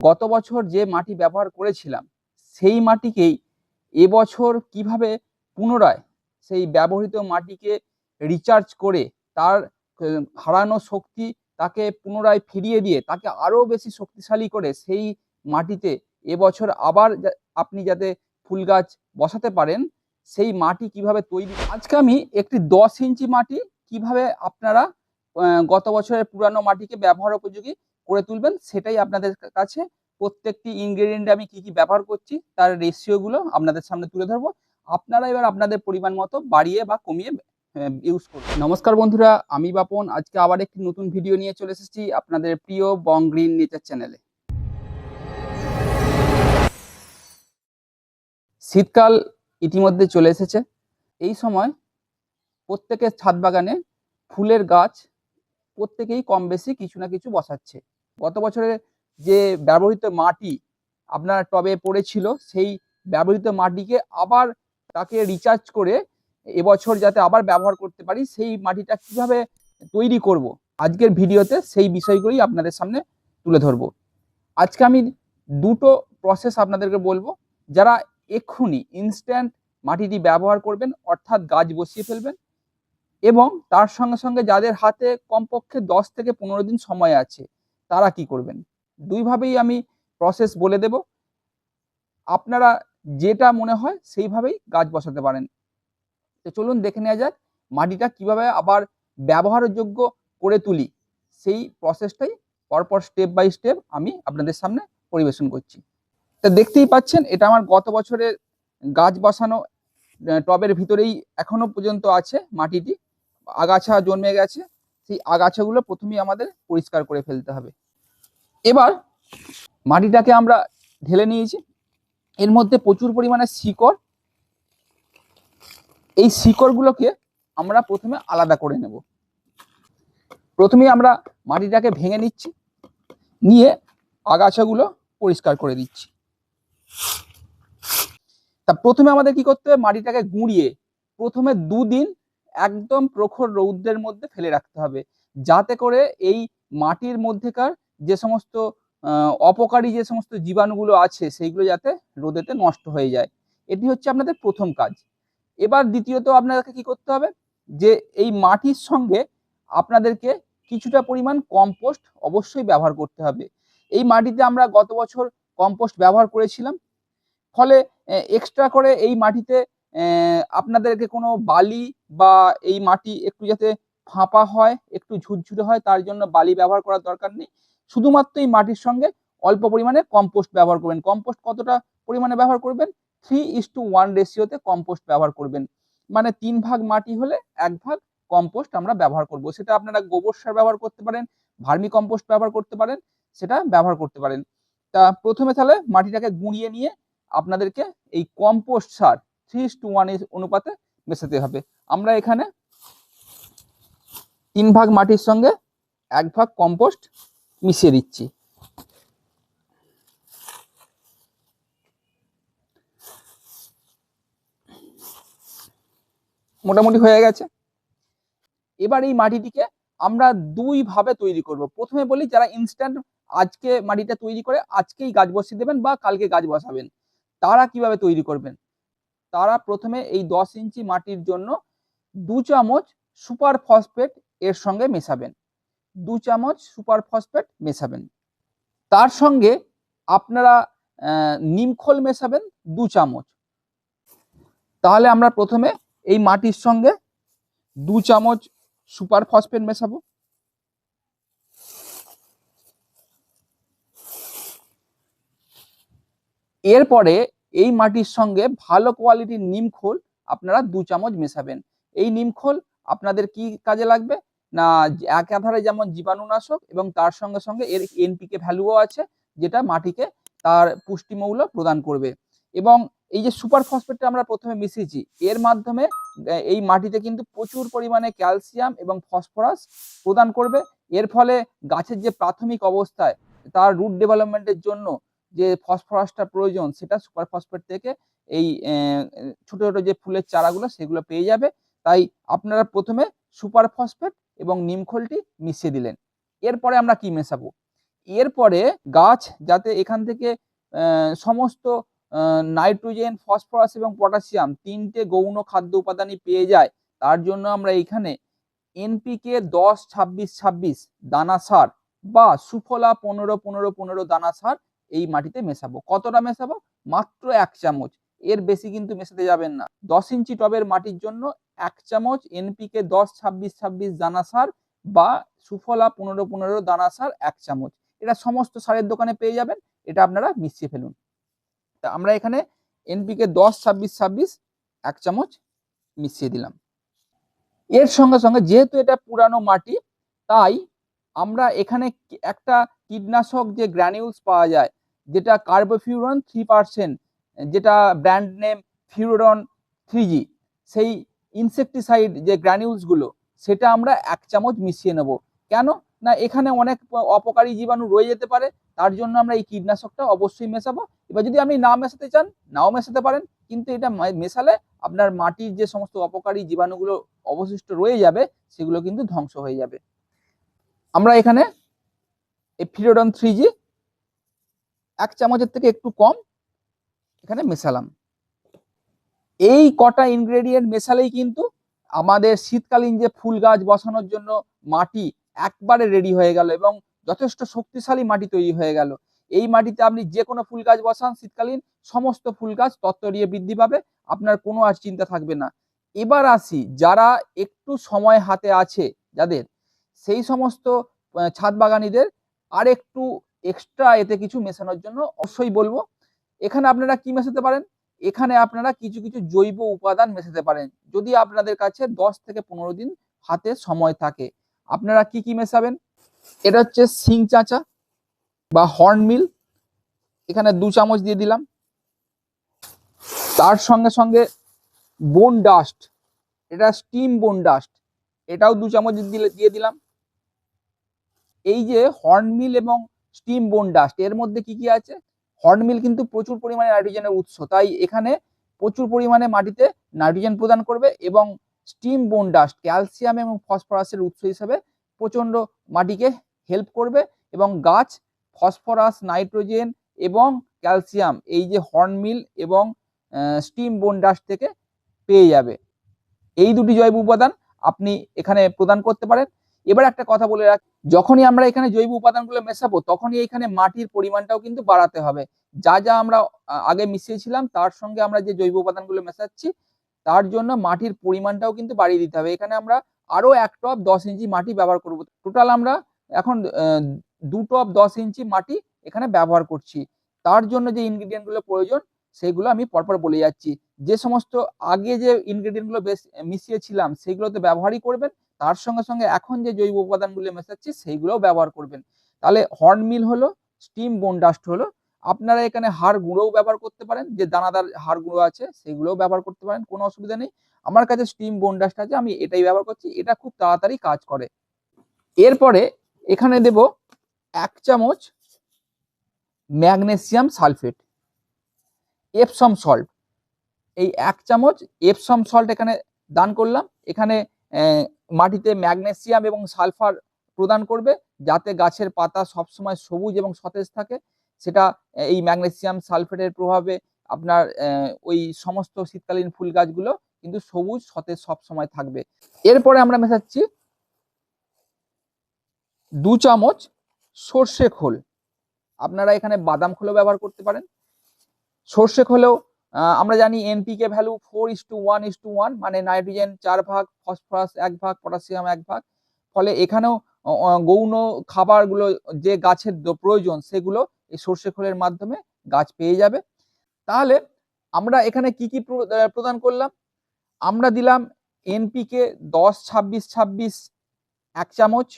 গত বছর যে মাটি ব্যবহার করেছিলাম, সেই মাটিকেই এবছর কীভাবে পুনরায় সেই ব্যবহৃত মাটিকে রিচার্জ করে তার হারানো শক্তি তাকে পুনরায় ফিরিয়ে দিয়ে তাকে আরও বেশি শক্তিশালী করে সেই মাটিতে এবছর আবার আপনি যাতে ফুল গাছ বসাতে পারেন, সেই মাটি কীভাবে তৈরি, আজকে আমি একটি দশ ইঞ্চি মাটি কীভাবে আপনারা গত বছরের পুরানো মাটিকে ব্যবহার উপযোগী করে তুলবেন, সেটাই আপনাদের কাছে। প্রত্যেকটি ইনগ্রেডিয়েন্ট আমি কি কি ব্যবহার করছি, তার রেশিওগুলো আপনাদের সামনে তুলে ধরবো। আপনারা এবার আপনাদের পরিমাণ মতো বাড়িয়ে বা কমিয়ে ইউজ করুন। নমস্কার বন্ধুরা, আমি বাপন। আজকে আবার একটি নতুন ভিডিও নিয়ে চলে এসেছি আপনাদের প্রিয় বং গ্রিন নেচার চ্যানেলে। শীতকাল ইতিমধ্যে চলে এসেছে। এই সময় প্রত্যেকের ছাদ বাগানে ফুলের গাছ প্রত্যেকেই কম বেশি কিছু না কিছু বসাচ্ছে। গত বছরের যে ব্যবহৃত মাটি আপনার টবে পড়েছিল, সেই ব্যবহৃত মাটিকে আবার তাকে রিচার্জ করে এবছর যাতে আবার ব্যবহার করতে পারি, সেই মাটিটা কীভাবে তৈরি করব? আজকের ভিডিওতে সেই বিষয়গুলোই আপনাদের সামনে তুলে ধরবো। আজকে আমি দুটো প্রসেস আপনাদেরকে বলব। যারা এক্ষুনি ইনস্ট্যান্ট মাটিটি ব্যবহার করবেন, অর্থাৎ গাছ বসিয়ে ফেলবেন এবং তার সঙ্গে সঙ্গে যাদের হাতে কমপক্ষে দশ থেকে পনেরো দিন সময় আছে তারা কি করবেন? দুইভাবেই আমি প্রসেস বলে দেব। আপনারা যেটা মনে হয় সেইভাবেই গাছ বসাতে পারেন। তো চলুন দেখে নেওয়া যাক মাটিটা কীভাবে আবার ব্যবহারযোগ্য করে তুলি। সেই প্রসেসটাই পরপর স্টেপ বাই স্টেপ আমি আপনাদের সামনে পরিবেশন করছি। তা দেখতেই পাচ্ছেন, এটা আমার গত বছরের গাছ বসানো টবের ভিতরেই এখনও পর্যন্ত আছে মাটিটি। আগাছা জন্মে গেছে। সেই আগাছাগুলো প্রথমেই আমাদের পরিষ্কার করে ফেলতে হবে। এবার মাটিটাকে আমরা ঢেলে নিয়েছি। এর মধ্যে প্রচুর পরিমাণে শিকড়। এই শিকড়গুলোকে আমরা প্রথমে আলাদা করে নেব। প্রথমেই আমরা মাটিটাকে ভেঙে নিচ্ছি। নিয়ে আগাছাগুলো পরিষ্কার করে দিচ্ছি। তা প্রথমে আমাদের কি করতে হবে? মাটিটাকে গুঁড়িয়ে প্রথমে দুদিন একদম প্রখর রৌদ্রের মধ্যে ফেলে রাখতে হবে। যাতে করে এই মাটির মধ্যেকার যে সমস্ত অপকারী যে সমস্ত জীবাণুগুলো আছে, সেইগুলো যাতে রোদেতে নষ্ট হয়ে যায়। এটি হচ্ছে আপনাদের প্রথম কাজ। এবার দ্বিতীয়ত আপনাদেরকে কি করতে হবে? যে এই মাটির সঙ্গে আপনাদেরকে কিছুটা পরিমাণ কম্পোস্ট অবশ্যই ব্যবহার করতে হবে। এই মাটিতে আমরা গত বছর কম্পোস্ট ব্যবহার করেছিলাম। ফলে এক্সট্রা করে এই মাটিতে আপনাদেরকে কোনো বালি বা এই মাটি একটু যাতে ফাঁপা হয়, একটু ঝুরঝুরে হয়, তার জন্য বালি ব্যবহার করার দরকার নেই। শুধুমাত্র এই মাটির সঙ্গে অল্প পরিমাণে কম্পোস্ট ব্যবহার করবেন। কম্পোস্ট কতটা পরিমাণে ব্যবহার করবেন? থ্রি ইস টু ওয়ান রেশিওতে কম্পোস্ট ব্যবহার করবেন। মানে তিন ভাগ মাটি হলে এক ভাগ কম্পোস্ট আমরা ব্যবহার করব। সেটা আপনারা গোবর সার ব্যবহার করতে পারেন, ভার্মি কম্পোস্ট ব্যবহার করতে পারেন, সেটা ব্যবহার করতে পারেন। তা প্রথমে তাহলে মাটিটাকে গুঁড়িয়ে নিয়ে আপনাদেরকে এই কম্পোস্ট সার থ্রি টু ওয়ান অনুপাতে মেশাতে হবে। আমরা এখানে তিন ভাগ মাটির সঙ্গে এক ভাগ কম্পোস্ট মিশিয়ে দিচ্ছি। মোটামুটি হয়ে গেছে। এবার এই মাটিটিকে আমরা দুই ভাবে তৈরি করব। প্রথমে বলি, যারা ইনস্ট্যান্ট আজকে মাটিটা তৈরি করে, আজকেই গাছ বসিয়ে দেবেন বা কালকে গাছ বসাবেন, তারা কীভাবে তৈরি করবেন? তারা প্রথমে এই দশ ইঞ্চি মাটির জন্য দু চামচ সুপার ফসফেট এর সঙ্গে মেশাবেন। দু চামচ সুপার ফসফেট মেশাবেন। তার সঙ্গে আপনারা নিমখোল মেশাবেন দু চামচ। তাহলে আমরা প্রথমে এই মাটির সঙ্গে দু চামচ সুপার ফসফেট মেশাবো। এরপরে এই মাটির সঙ্গে ভালো কোয়ালিটির নিমখোল আপনারা দু চামচ মেশাবেন। এই নিমখোল আপনাদের কি কাজে লাগবে? না একাধারে যেমন জীবাণুনাশক এবং তার সঙ্গে সঙ্গে এর এনপিকে ভ্যালুও আছে, যেটা মাটিকে তার পুষ্টিমৌল প্রদান করবে। এবং এই যে সুপার ফসফেটটা আমরা প্রথমে মিশিয়েছি, এর মাধ্যমে এই মাটিতে কিন্তু প্রচুর পরিমাণে ক্যালসিয়াম এবং ফসফরাস প্রদান করবে। এর ফলে গাছের যে প্রাথমিক অবস্থায়, তার রুট ডেভেলপমেন্টের জন্য যে ফসফরাসটা প্রয়োজন, সেটা সুপার ফসফেট থেকে এই ছোট ছোট যে ফুলের চারাগুলো, সেগুলো পেয়ে যাবে। তাই আপনারা প্রথমে সুপার ফসফেট এবং নিমখোলটি মিশিয়ে দিলেন। এরপরে আমরা কি মেশাবো? এরপরে গাছ যাতে এখান থেকে সমস্ত নাইট্রোজেন, ফসফরাস এবং পটাশিয়াম তিনটে গৌণ খাদ্য উপাদানই পেয়ে যায়, তার জন্য আমরা এইখানে এনপিকে দশ, ছাব্বিশ ছাব্বিশ দানা সার বা সুফলা পনেরো পনেরো পনেরো দানা সার এই মাটিতে মেশাবো। কতটা মেশাবো? মাত্র এক চামচ। এর বেশি কিন্তু মেশাতে যাবেন না। দশ ইঞ্চি টবের মাটির জন্য এক চামচ এনপিকে দশ, ছাব্বিশ ছাব্বিশ দানা সার বা সুফলা পনেরো পনেরো দানা সার এক চামচ। এটা সমস্ত সারের দোকানে পেয়ে যাবেন। এটা আপনারা মিশিয়ে ফেলুন। তা আমরা এখানে এনপিকে দশ, ছাব্বিশ ছাব্বিশ এক চামচ মিশিয়ে দিলাম। এর সঙ্গে সঙ্গে যেহেতু এটা পুরানো মাটি, তাই আমরা এখানে একটা কীটনাশক যে গ্র্যানিউলস পাওয়া যায় যেটা কার্বোফিউরন থ্রি পার্সেন্ট যেটা ব্র্যান্ড নেম ফিউরন থ্রি সেই ইনসেকটিসাইড যে গ্র্যানিউলসগুলো সেটা আমরা এক চামচ মিশিয়ে নেব। কেন? না, এখানে অনেক অপকারী জীবাণু রয়ে যেতে পারে, তার জন্য আমরা এই কীটনাশকটা অবশ্যই মেশাবো। এবার যদি আপনি না মেশাতে চান, নাও মেশাতে পারেন, কিন্তু এটা মেশালে আপনার মাটির যে সমস্ত অপকারী জীবাণুগুলো অবশিষ্ট রয়ে যাবে, সেগুলো কিন্তু ধ্বংস হয়ে যাবে। আমরা এখানে এই ফিরোডন থ্রি এক চামচের থেকে একটু কম, এখানে মেশালাম। এই কটা ইনগ্রেডিয়েন্ট মেশালেই কিন্তু আমাদের শীতকালীন যে ফুল গাছ বসানোর জন্য মাটি একবারে রেডি হয়ে গেল এবং যথেষ্ট শক্তিশালী মাটি তৈরি হয়ে গেল। এই মাটিতে আপনি যে কোনো ফুল গাছ বসান শীতকালীন, সমস্ত ফুল গাছ তত্তরিয়ে বৃদ্ধি পাবে, আপনার কোনো আর চিন্তা থাকবে না। এবার আসি, যারা একটু সময় হাতে আছে যাদের, সেই সমস্ত ছাদ বাগানিদের আর একটু এক্সট্রা এতে কিছু মেশানোর জন্য অবশ্যই বলব। এখানে আপনারা কি মেশাতে পারেন? এখানে আপনারা কিছু কিছু জৈব উপাদান মেশাতে পারেন। যদি আপনাদের কাছে দশ থেকে পনেরো দিন হাতে সময় থাকে, আপনারা কি কি মেশাবেন? এটা হচ্ছে সিং চাঁচা বা হর্নমিল এখানে দু চামচ দিয়ে দিলাম। তার সঙ্গে সঙ্গে বোন ডাস্ট এটা স্টিম বোন ডাস্ট এটাও দু চামচ দিয়ে দিলাম। এই যে হর্নমিল এবং স্টিম বোন ডাস্ট এর মধ্যে কি কি আছে? হর্নমিল কিন্তু প্রচুর পরিমাণে নাইট্রোজেনের উৎস। তাই এখানে প্রচুর পরিমাণে মাটিতে নাইট্রোজেন প্রদান করবে এবং স্টিম বোন ডাস্ট ক্যালসিয়াম এবং ফসফরাসের উৎস হিসেবে প্রচণ্ড মাটিকে হেল্প করবে এবং গাছ ফসফরাস নাইট্রোজেন এবং ক্যালসিয়াম এই যে হর্নমিল এবং স্টিম বোন ডাস্ট থেকে পেয়ে যাবে। এই দুটি জৈব উপাদান আপনি এখানে প্রদান করতে পারেন। এবার একটা কথা বলে রাখ, যখনই আমরা এখানে জৈব উপাদানগুলো মেশাবো, তখনই এখানে মাটির পরিমাণটাও কিন্তু বাড়াতে হবে। যা যা আমরা আগে মিশিয়েছিলাম, তার সঙ্গে আমরা যে জৈব উপাদানগুলো মেশাচ্ছি, তার জন্য মাটির পরিমাণটাও কিন্তু বাড়িয়ে দিতে হবে। এখানে আমরা আরও এক টপ দশ ইঞ্চি মাটি ব্যবহার করব। টোটাল আমরা এখন দু টপ দশ ইঞ্চি মাটি এখানে ব্যবহার করছি। তার জন্য যে ইনগ্রিডিয়েন্টগুলো প্রয়োজন, সেগুলো আমি পরপর বলে যাচ্ছি। যে সমস্ত আগে যে ইনগ্রিডিয়েন্টগুলো বেশ মিশিয়েছিলাম সেগুলো তো ব্যবহারই করবেন তার সঙ্গে সঙ্গে এখন যে জৈব উপাদানগুলো মেশাচ্ছি, সেইগুলোও ব্যবহার করবেন। তাহলে হর্নমিল হলো, স্টিম বোন ডাস্ট হলো। আপনারা এখানে হাড় গুঁড়োও ব্যবহার করতে পারেন, যে দানাদার হাড় গুঁড়ো আছে, সেগুলোও ব্যবহার করতে পারেন, কোনো অসুবিধা নেই। আমার কাছে স্টিম বোন ডাস্ট আছে, আমি এটাই ব্যবহার করছি, এটা খুব তাড়াতাড়ি কাজ করে। এরপরে এখানে দেব এক চামচ ম্যাগনেসিয়াম সালফেট, এপসম সল্ট। এই এক চামচ এপসম সল্ট এখানে দান করলাম। এখানে মাটিতে ম্যাগনেসিয়াম এবং সালফার প্রদান করবে, যাতে গাছের পাতা সবসময় সবুজ এবং সতেজ থাকে। সেটা এই ম্যাগনেসিয়াম সালফেটের প্রভাবে আপনার ওই সমস্ত শীতকালীন ফুল গাছগুলো কিন্তু সবুজ, সতেজ সবসময় থাকবে। এরপরে আমরা মেশাচ্ছি দু চামচ সর্ষে খোল। আপনারা এখানে বাদাম খোলও ব্যবহার করতে পারেন। সর্ষে খোলেও আমরা জানি NPK value four is to one is to one মানে নাইট্রোজেন চার ভাগ ফসফরাস এক ভাগ পটাশিয়াম এক ভাগ। ফলে এখানেও গৌণ খাবারগুলো যে গাছের প্রয়োজন, সেগুলো এই সর্ষে খোলের মাধ্যমে গাছ পেয়ে যাবে। তাহলে আমরা এখানে কি কি প্রদান করলাম? আমরা দিলাম এনপিকে দশ, ছাব্বিশ ছাব্বিশ, এক চামচ।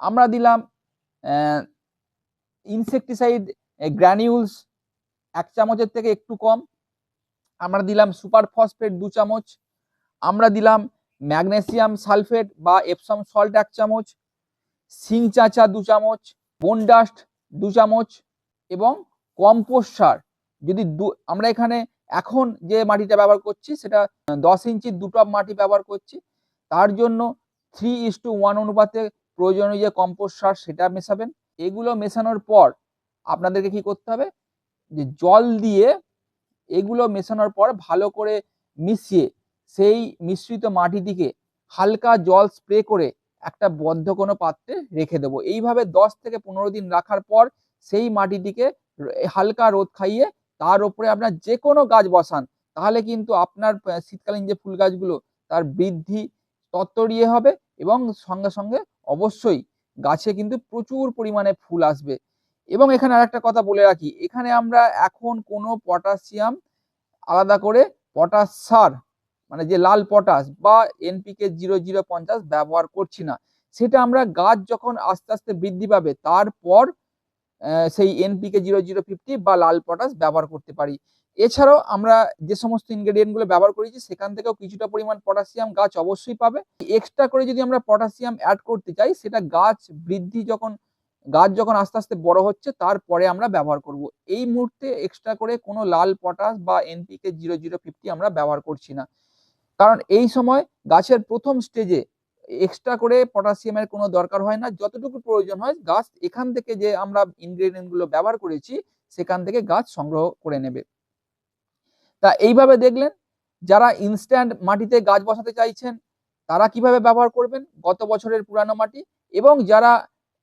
আমরা দিলাম ইনসেকটিসাইড গ্র্যানিউলস এক চামচের থেকে একটু কম। আমরা দিলাম সুপার ফসফেট দু চামচ। আমরা দিলাম ম্যাগনেসিয়াম সালফেট বা এপসম সল্ট এক চামচ। সিং চাচা দু চামচ। বোনডাস্ট দু চামচ। এবং কম্পোস্ট সার। যদি দু- আমরা এখানে এখন যে মাটিটা ব্যবহার করছি, সেটা দশ ইঞ্চির দুটো মাটি ব্যবহার করছি। তার জন্য থ্রি ইস টু ওয়ান অনুপাতে প্রয়োজনীয় যে কম্পোস্ট সার, সেটা মেশাবেন। এগুলো মেশানোর পর আপনাদেরকে কি করতে হবে? যে জল দিয়ে এগুলো মেশানোর পর ভালো করে মিশিয়ে সেই মিশ্রিত মাটিটিকে হালকা জল স্প্রে করে একটা বদ্ধ কোনো পাত্রে রেখে দেবো। এইভাবে দশ থেকে পনেরো দিন রাখার পর সেই মাটিটিকে হালকা রোদ খাইয়ে তার উপরে আপনার যে কোনো গাছ বসান, তাহলে কিন্তু আপনার শীতকালীন যে ফুল গাছগুলো তার বৃদ্ধি তত্তরিয়ে হবে এবং সঙ্গে সঙ্গে অবশ্যই গাছে কিন্তু প্রচুর পরিমাণে ফুল আসবে। এবং এখানে আরেকটা কথা বলে রাখি, এখানে আমরা এখন কোনো পটাশিয়াম আলাদা করে পটাশ সার মানে যে লাল পটাশ বা এনপিকে জিরো জিরো পঞ্চাশ ব্যবহার করছি না। সেটা আমরা গাছ যখন আস্তে আস্তে বৃদ্ধি পাবে, তারপর সেই এনপিকে জিরো জিরো ফিফটি বা লাল পটাশ ব্যবহার করতে পারি। এছাড়াও আমরা যে সমস্ত ইনগ্রেডিয়েন্টগুলো ব্যবহার করেছি, সেখান থেকেও কিছুটা পরিমাণ পটাশিয়াম গাছ অবশ্যই পাবে। এক্সট্রা করে যদি আমরা পটাশিয়াম অ্যাড করতে চাই, সেটা গাছ বৃদ্ধি যখন গাছ যখন আস্তে আস্তে বড় হচ্ছে, তারপরে আমরা ব্যবহার করব। এই মুহূর্তে এক্সট্রা করে কোনো লাল পটাশ বা এনপিকে জিরো জিরো ফিফটি আমরা ব্যবহার করছি না। কারণ এই সময় গাছের প্রথম স্টেজে এক্সট্রা করে পটাশিয়ামের কোনো দরকার হয় না। যতটুকু প্রয়োজন হয়, গাছ এখান থেকে যে আমরা ইনগ্রেডিয়েন্টগুলো ব্যবহার করেছি, সেখান থেকে গাছ সংগ্রহ করে নেবে। তা এইভাবে দেখলেন, যারা ইনস্ট্যান্ট মাটিতে গাছ বসাতে চাইছেন, তারা কীভাবে ব্যবহার করবেন? গত বছরের পুরানো মাটি এবং যারা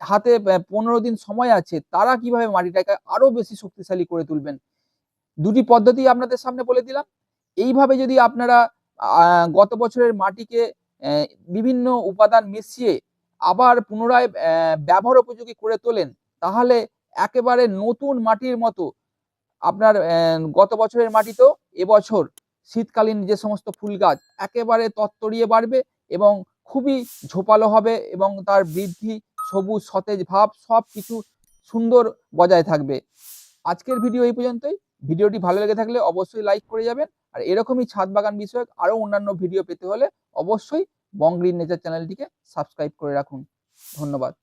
হাতে পনেরো দিন সময় আছে, তারা কীভাবে মাটিটাকে আরও বেশি শক্তিশালী করে তুলবেন? দুটি পদ্ধতি আপনাদের সামনে বলে দিলাম। এইভাবে যদি আপনারা গত বছরের মাটিকে বিভিন্ন উপাদান মিশিয়ে আবার পুনরায় ব্যবহার উপযোগী করে তোলেন, তাহলে একেবারে নতুন মাটির মতো আপনার গত বছরের মাটিতেও এবছর শীতকালীন যে সমস্ত ফুল গাছ, একেবারে তত্তরিয়ে বাড়বে এবং খুবই ঝোপালো হবে এবং তার বৃদ্ধি সবুজ, সতেজ ভাব সব কিছু সুন্দর বজায় থাকবে। আজকের ভিডিও এই পর্যন্তই। ভিডিওটি ভালো লেগে থাকলে অবশ্যই লাইক করে যাবেন। আর এরকমই ছাদ বাগান বিষয়ক আরও অন্যান্য ভিডিও পেতে হলে অবশ্যই বং গ্রিন নেচার চ্যানেলটিকে সাবস্ক্রাইব করে রাখুন। ধন্যবাদ।